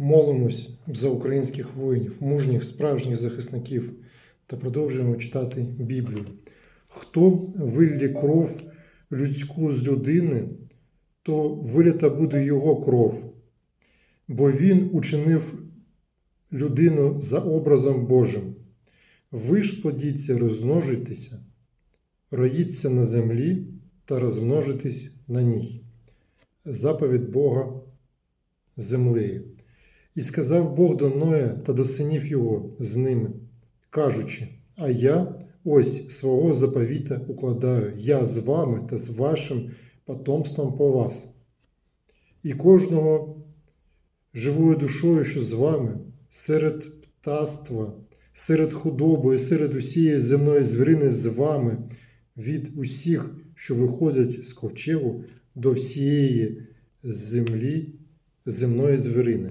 Молимось за українських воїнів, мужніх, справжніх захисників та продовжуємо читати Біблію. Хто виллє кров людську з людини, то вилята буде його кров, бо він учинив людину за образом Божим. Ви ж плодіться, розмножуйтеся, роїться на землі та розмножитесь на ній. Заповідь Бога землею. І сказав Бог до Ноя та до синів його з ними, кажучи: А я ось свого заповіта укладаю, я з вами та з вашим потомством по вас. І кожного живою душою, що з вами, серед птаства, серед худоби, серед усієї земної звірини з вами, від усіх, що виходять з ковчегу, до всієї землі земної звірини.